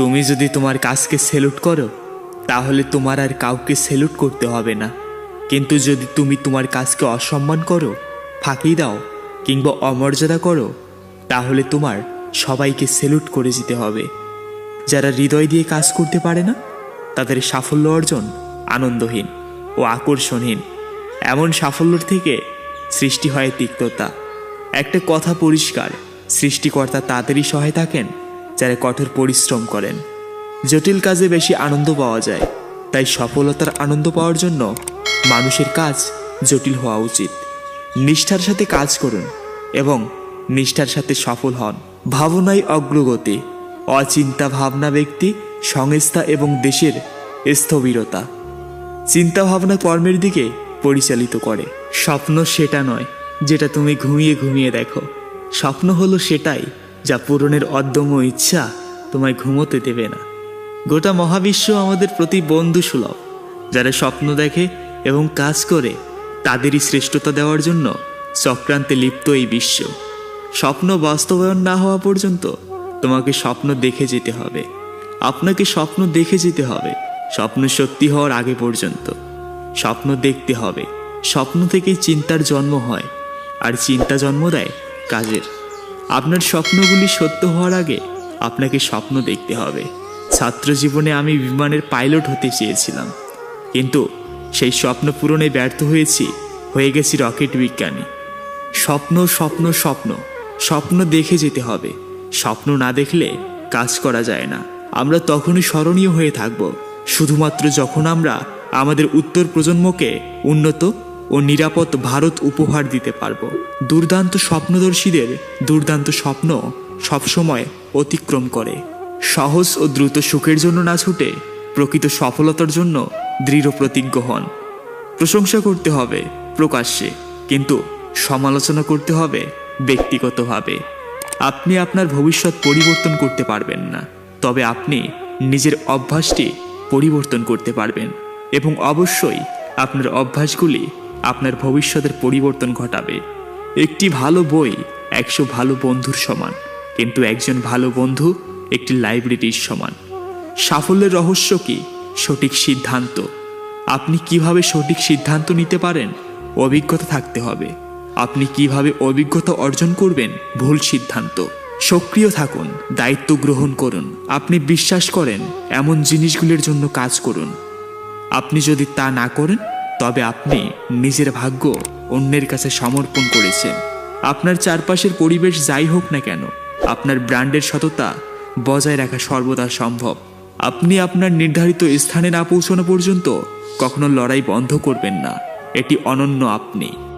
তুমি যদি তোমার কাজকে সেলুট করো, তাহলে তোমার আর কাউকে সেলুট করতে হবে না। কিন্তু যদি তুমি তোমার কাজকে অসম্মান করো, ফাঁকি দাও কিংবা অমর্যাদা করো, তাহলে তোমার সবাইকে সেলুট করে যেতে হবে। যারা হৃদয় দিয়ে কাজ করতে পারে না, তাদের সাফল্য অর্জন আনন্দহীন ও আকর্ষণহীন। এমন সাফল্যর থেকে সৃষ্টি হয় তিক্ততা। একটা কথা পরিষ্কার, সৃষ্টিকর্তা তাদেরই সহায় থাকেন। যারা কঠোর পরিশ্রম করেন। জটিল কাজে বেশি আনন্দ পাওয়া যায়। তাই সফলতার আনন্দ পাওয়ার জন্য মানুষের কাজ জটিল হওয়া উচিত। নিষ্ঠার সাথে কাজ করুন এবং নিষ্ঠার সাথে সফল হন। ভাবনাই অগ্রগতি, অচিন্তা ভাবনা ব্যক্তি, সংস্থা এবং দেশের স্থবিরতা। চিন্তা ভাবনা কর্মের দিকে পরিচালিত করে। স্বপ্ন সেটা নয়, যেটা তুমি ঘুমিয়ে ঘুমিয়ে দেখো। স্বপ্ন হলো সেটাই যা পূরণের অদম্য ইচ্ছা তোমায় ঘুমোতে দেবে না। গোটা মহাবিশ্ব আমাদের প্রতি বন্ধু সুলভ, যারা স্বপ্ন দেখে এবং কাজ করে তাদেরই শ্রেষ্ঠতা দেওয়ার জন্য চক্রান্তে লিপ্ত এই বিশ্ব। স্বপ্ন বাস্তবায়ন না হওয়া পর্যন্ত তোমাকে স্বপ্ন দেখে যেতে হবে। আপনাকে স্বপ্ন দেখে যেতে হবে, স্বপ্ন সত্যি হওয়ার আগে পর্যন্ত। স্বপ্ন দেখতে হবে, স্বপ্ন থেকেই চিন্তার জন্ম হয়, আর চিন্তা জন্ম দেয় কাজের। আপনার স্বপ্নগুলি সত্য হওয়ার আগে আপনাকে স্বপ্ন দেখতে হবে। ছাত্র জীবনে আমি বিমানের পাইলট হতে চেয়েছিলাম। কিন্তু সেই স্বপ্ন পূরণে ব্যর্থ হয়েছি, হয়ে গেছি রকেট বিজ্ঞানী। স্বপ্ন স্বপ্ন স্বপ্ন স্বপ্ন দেখে যেতে হবে। স্বপ্ন না দেখলে কাজ করা যায় না। আমরা তখনই স্মরণীয় হয়ে থাকব। শুধুমাত্র যখন আমরা আমাদের উত্তর প্রজন্মকে উন্নত ও নিরাপদ ভারত উপহার দিতে পারব। দুর্দান্ত স্বপ্নদর্শীদের দুর্দান্ত স্বপ্ন সবসময় অতিক্রম করে। সহজ ও দ্রুত সুখের জন্য না ছুটে প্রকৃত সফলতার জন্য দৃঢ় প্রতিজ্ঞ হন। প্রশংসা করতে হবে প্রকাশ্যে, কিন্তু সমালোচনা করতে হবে ব্যক্তিগতভাবে। আপনি আপনার ভবিষ্যৎ পরিবর্তন করতে পারবেন না, তবে আপনি নিজের অভ্যাসটি পরিবর্তন করতে পারবেন এবং অবশ্যই আপনার অভ্যাসগুলি আপনার ভবিষ্যতের পরিবর্তন ঘটাবে। একটি ভালো বই একশো ভালো বন্ধুর সমান, কিন্তু একজন ভালো বন্ধু একটি লাইব্রেরির সমান। সাফল্যের রহস্য কি? সঠিক সিদ্ধান্ত। আপনি কীভাবে সঠিক সিদ্ধান্ত নিতে পারেন? অভিজ্ঞতা থাকতে হবে। আপনি কীভাবে অভিজ্ঞতা অর্জন করবেন? ভুল সিদ্ধান্ত। সক্রিয় থাকুন, দায়িত্ব গ্রহণ করুন। আপনি বিশ্বাস করেন, এমন জিনিসগুলির জন্য কাজ করুন। আপনি যদি তা না করেন তবে আপনি নিজের ভাগ্য অন্যের কাছে সমর্পণ করেছেন। আপনার চারপাশের পরিবেশ যাই হোক না কেন, আপনার ব্র্যান্ডের সততা বজায় রাখা সর্বদা সম্ভব। আপনি আপনার নির্ধারিত স্থানে না পৌঁছানো পর্যন্ত কখনো লড়াই বন্ধ করবেন না। এটি অনন্য আপনি।